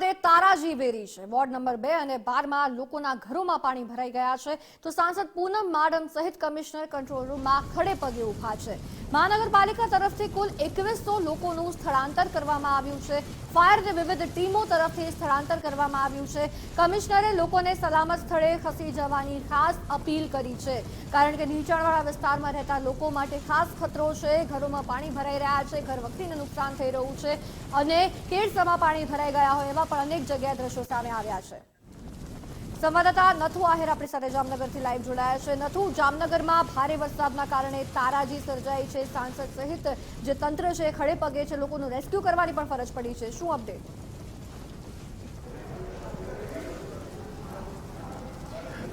વરસાદે તારાજી વેરી છે. વોર્ડ નંબર બે અને બારમાં લોકોના ઘરોમાં પાણી ભરાઈ ગયા છે. તો સાંસદ પૂનમ માડમ સહિત કમિશનર કંટ્રોલ રૂમમાં ખડે પગે ઊભા છે. મહાનગરપાલિકા તરફથી કુલ એકવીસો લોકોનું સ્થળાંતર કરવામાં આવ્યું છે. ફાયરની વિવિધ ટીમો તરફથી સ્થળાંતર કરવામાં આવ્યું છે. કમિશનરે લોકોને સલામત સ્થળે ખસી જવાની ખાસ અપીલ કરી છે. કારણ કે નીચાણવાળા વિસ્તારમાં રહેતા લોકો માટે ખાસ ખતરો છે. ઘરોમાં પાણી ભરાઈ રહ્યા છે. ઘર વખરીને નુકસાન થઈ રહ્યું છે. અને કેડસમાં પાણી ભરાઈ ગયા હોય એવા પણ અનેક જગ્યાએ દ્રશ્યો સામે આવ્યા છે. સંવાદદાતા નથુ આહેર આપણી સાથે જામનગરથી લાઈવ જોડાયા છે. નથુ, જામનગરમાં ભારે વરસાદના કારણે તારાજી સર્જાઈ છે. સાંસદ સહિત જે તંત્ર છે ખડે પગે છે. લોકોનું રેસ્ક્યુ કરવાની પણ ફરજ પડી છે. શું અપડેટ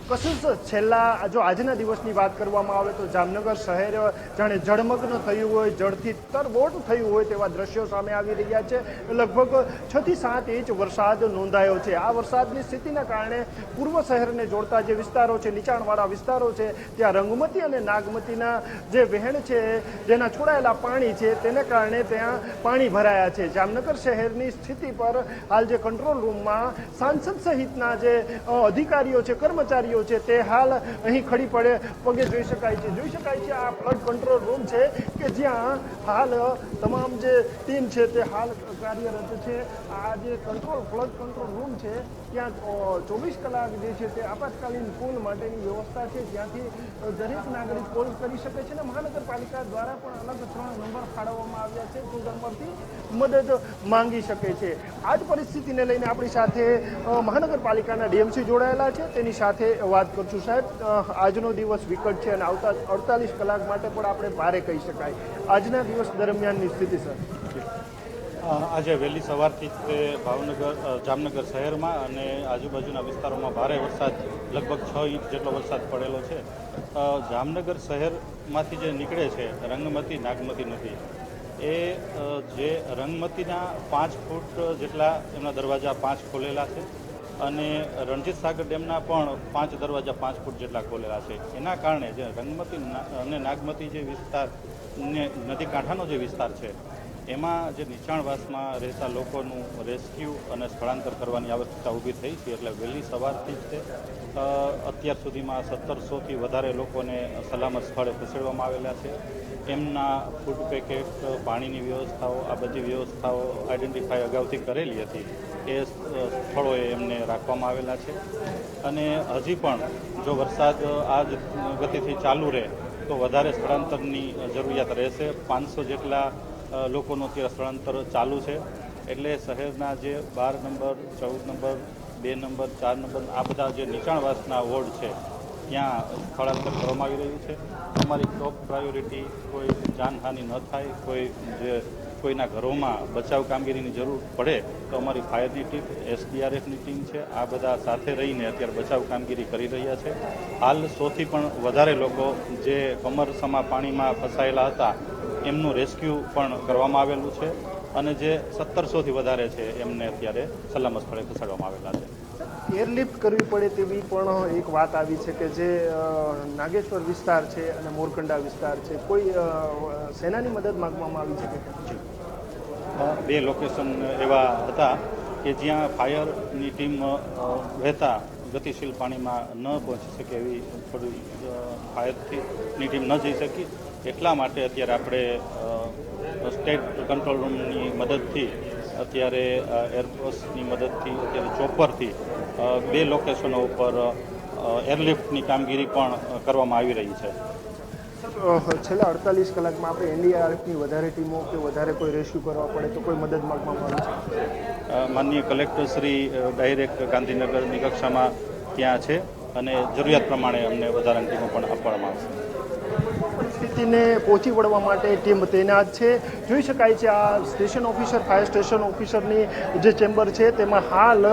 કશું છેલ્લા જો આજના દિવસની વાત કરવામાં આવે તો જામનગર શહેર, જાણે જળમગ્ન થયું હોય, જળથી તરબોટ થયું હોય તેવા દ્રશ્યો સામે આવી રહ્યા છે. લગભગ છ થી સાત ઇંચ વરસાદ નોંધાયો છે. આ વરસાદની સ્થિતિના કારણે પૂર્વ શહેરને જોડતા જે વિસ્તારો છે, નીચાણવાળા વિસ્તારો છે, ત્યાં રંગમતી અને નાગમતીના જે વહેણ છે, જેના છોડાયેલા પાણી છે, તેને કારણે ત્યાં પાણી ભરાયા છે. જામનગર શહેરની સ્થિતિ પર હાલ જે કંટ્રોલ રૂમમાં સાંસદ સહિતના જે અધિકારીઓ છે, કર્મચારીઓ છે તે હાલ અહીં ખડી પડે પગે જોઈ શકાય છે. જોઈ શકાય છે આ ફ્લડ કંટ્રોલ રૂમ છે કે જ્યાં હાલ તમામ જે ટીમ છે તે હાલ કાર્યરત છે. આ જે કંટ્રોલ ફ્લડ કંટ્રોલ રૂમ છે, ત્યાં ચોવીસ કલાક જે છે તે આપાતકાલીન પુલ માટેની વ્યવસ્થા છે. જ્યાંથી દરેક નાગરિક કોલ કરી શકે છે અને મહાનગરપાલિકા દ્વારા પણ અલગ ત્રણ નંબર ફાળવવામાં આવ્યા છે. જે નંબરથી મદદ માંગી શકે છે. આ જ પરિસ્થિતિને લઈને આપણી સાથે મહાનગરપાલિકાના ડીએમસી જોડાયેલા છે. તેની સાથે વાત કરશું સાહેબ. આજનો દિવસ વિકટ છે અને આવતા અડતાલીસ કલાક માટે પણ આપણે ભારે કહી શકાય. આજના દિવસ દરમિયાનની સ્થિતિ, સર? આજે વહેલી સવારથી જ તે ભાવનગર જામનગર શહેરમાં અને આજુબાજુના વિસ્તારોમાં ભારે વરસાદ, લગભગ છ ઇંચ જેટલો વરસાદ પડેલો છે. જામનગર શહેરમાંથી જે નીકળે છે, રંગમતી, નાગમતી નદી, એ જે રંગમતીના પાંચ ફૂટ જેટલા એમના દરવાજા પાંચ ખોલેલા છે. અને રણજીત સાગર ડેમના પણ પાંચ દરવાજા પાંચ ફૂટ જેટલા ખોલેલા છે. એના કારણે જે રંગમતી અને નાગમતી જે વિસ્તાર ને નદી કાંઠાનો જે વિસ્તાર છે એમાં જે નીચાણવાસમાં રહેતા લોકોનું રેસ્ક્યુ અને સ્થળાંતર કરવાની આવશ્યકતા ઊભી થઈ છે, એટલે વહેલી સવારથી જ તે અત્યાર સુધીમાં સત્તરસોથી વધારે લોકોને સલામત સ્થળે ખસેડવામાં આવેલા છે. એમના ફૂડ પેકેટ પાણીની વ્યવસ્થાઓ, આ બધી વ્યવસ્થાઓ આઈડેન્ટિફાઈ અગાઉથી કરેલી હતી. એ સ્થળોએ એમને રાખવામાં આવેલા છે. અને હજી પણ જો વરસાદ આ જ ગતિથી ચાલુ રહે, તો વધારે સ્થળાંતરની જરૂરિયાત રહેશે. પાંચસો જેટલા લોકોનું અત્યારે સ્થળાંતર ચાલુ છે. એટલે શહેરના જે બાર નંબર, ચૌદ નંબર, બે નંબર, ચાર નંબર, આ બધા જે નીચાણવાસના વોર્ડ છે, ત્યાં સ્થળાંતર કરવામાં આવી રહ્યું છે. અમારી ટોપ પ્રાયોરિટી કોઈ જાનહાનિ ન થાય, કોઈ જે કોઈના ઘરોમાં બચાવ કામગીરીની જરૂર પડે, તો અમારી ફાયરની ટીમ એસડીઆરએફની ટીમ છે, આ બધા સાથે રહીને અત્યારે બચાવ કામગીરી કરી રહ્યા છે. હાલ સોથી પણ વધારે લોકો જે કમરસમા પાણીમાં ફસાયેલા હતા એમનું રેસ્ક્યુ પણ કરવામાં આવેલું છે અને જે સત્તરસોથી વધારે છે એમને અત્યારે સલામત સ્થળે ખસેડવામાં આવેલા છે. એરલિફ્ટ કરવી પડે તેવી પણ એક વાત આવી છે કે જે નાગેશ્વર વિસ્તાર છે અને મોરકંડા વિસ્તાર છે કોઈ સેનાની મદદ માગવામાં આવી છે કે બે લોકેશન એવા હતા કે જ્યાં ફાયરની ટીમ રહેતા વહેતા ગતિશીલ પાણીમાં ન પહોંચી શકે એવી થોડી અ, ફાયરથી ની ટીમ ન જઈ શકી. એટલા માટે અત્યારે આપણે સ્ટેટ કંટ્રોલ રૂમની મદદથી અત્યારે એરફોર્સની મદદથી અત્યારે ચોપરથી બે લોકેશનો ઉપર એરલિફ્ટની કામગીરી પણ કરવામાં આવી રહી છે. છેલ્લા અડતાલીસ કલાકમાં આપણે એનડીઆરએફની વધારે ટીમો કે વધારે કોઈ રેસ્ક્યુ કરવા પડે તો કોઈ મદદ માંગવામાં આવે છે? માનનીય કલેક્ટર શ્રી ડાયરેક્ટ ગાંધીનગરની કક્ષામાં ત્યાં છે અને જરૂરિયાત પ્રમાણે અમને વધારાની ટીમો પણ આપવામાં આવશે. પરિસ્થિતિને પહોંચી વળવા માટે ટીમ તૈનાત છે. જોઈ શકાય છે આ સ્ટેશન ઓફિસર, ફાયર સ્ટેશન ઓફિસરની જે ચેમ્બર છે, તેમાં હાલ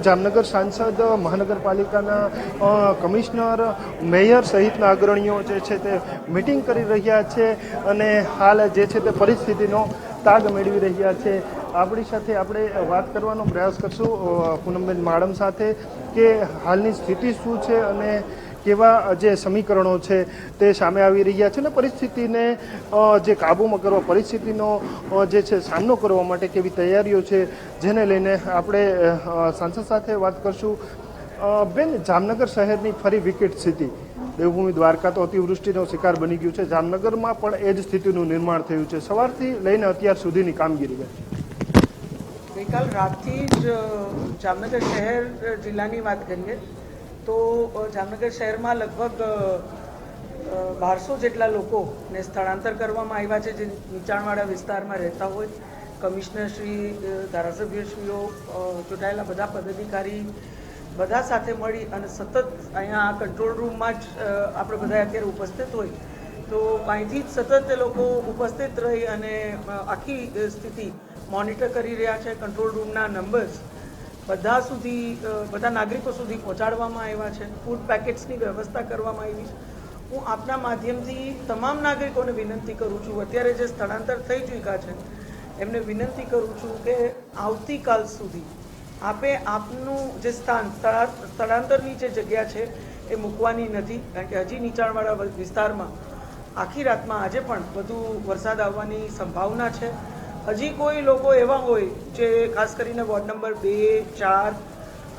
જામનગર સાંસદ, મહાનગરપાલિકાના કમિશનર, મેયર સહિતના અગ્રણીઓ જે છે તે મિટિંગ કરી રહ્યા છે અને હાલ જે છે તે પરિસ્થિતિનો તાગ મેળવી રહ્યા છે. આપણી સાથે આપણે વાત કરવાનો પ્રયાસ કરશું પૂનમબેન માડમ સાથે કે હાલની સ્થિતિ શું છે અને કેવા જે સમીકરણો છે તે સામે આવી રહ્યા છે ને પરિસ્થિતિને જે કાબૂમાં કરવા, પરિસ્થિતિનો જે છે સામનો કરવા માટે કેવી તૈયારીઓ છે જેને લઈને આપણે સાંસદ સાથે વાત કરશું. બેન, જામનગર શહેરની ફરી વિકેટ સ્થિતિ. દેવભૂમિ દ્વારકા તો અતિવૃષ્ટિનો શિકાર બની ગયું છે. જામનગરમાં પણ એ જ સ્થિતિનું નિર્માણ થયું છે. સવારથી લઈને અત્યાર સુધીની કામગીરી ગઈકાલ રાતથી જ જામનગર શહેર જિલ્લાની વાત કરીએ. તો જામનગર શહેરમાં લગભગ બારસો જેટલા લોકોને સ્થળાંતર કરવામાં આવ્યા છે જે નીચાણવાળા વિસ્તારમાં રહેતા હોય. કમિશનરશ્રી ધારાસભ્યશ્રીઓ ચૂંટાયેલા બધા પદાધિકારી બધા સાથે મળી અને સતત અહીંયા આ કંટ્રોલ રૂમમાં જ આપણે બધા અત્યારે ઉપસ્થિત હોય. તો અહીંથી જ સતત એ લોકો ઉપસ્થિત રહી અને આખી સ્થિતિ મોનિટર કરી રહ્યા છે, કંટ્રોલ રૂમના નંબર્સ બધા સુધી બધા નાગરિકો સુધી પહોંચાડવામાં આવ્યા છે. ફૂડ પેકેટ્સની વ્યવસ્થા કરવામાં આવી છે. હું આપના માધ્યમથી તમામ નાગરિકોને વિનંતી કરું છું, અત્યારે જે સ્થળાંતર થઈ ચૂક્યા છે, એમને વિનંતી કરું છું કે આવતીકાલ સુધી આપે આપનું જે સ્થાન સ્થળાંતરની જે જગ્યા છે, એ મૂકવાની નથી, કારણ કે હજી નીચાણવાળા વિસ્તારમાં આખી રાતમાં આજે પણ વધુ વરસાદ આવવાની સંભાવના છે. હજી કોઈ લોકો એવા હોય જે ખાસ કરીને વોર્ડ નંબર બે, ચાર,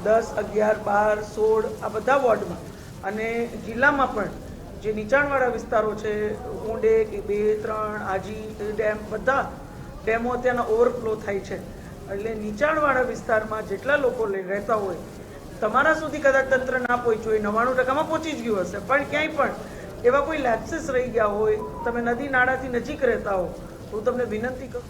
દસ, અગિયાર, બાર, સોળ, આ બધા વોર્ડમાં. અને જિલ્લામાં પણ જે નીચાણવાળા વિસ્તારો છે, ઊંડે કે બે, ત્રણ, આજી ડેમ, બધા ડેમો અત્યારના ઓવરફ્લો થાય છે. એટલે નીચાણવાળા વિસ્તારમાં જેટલા લોકો રહેતા હોય, તમારા સુધી કદાચ તંત્ર ના પહોંચ્યું હોય, નવ્વાણું ટકામાં પહોંચી જ ગયું હશે. પણ ક્યાંય પણ એવા કોઈ લેપ્સીસ રહી ગયા હોય, તમે નદી, નાળાથી નજીક રહેતા હો હું તમને વિનંતી કરું.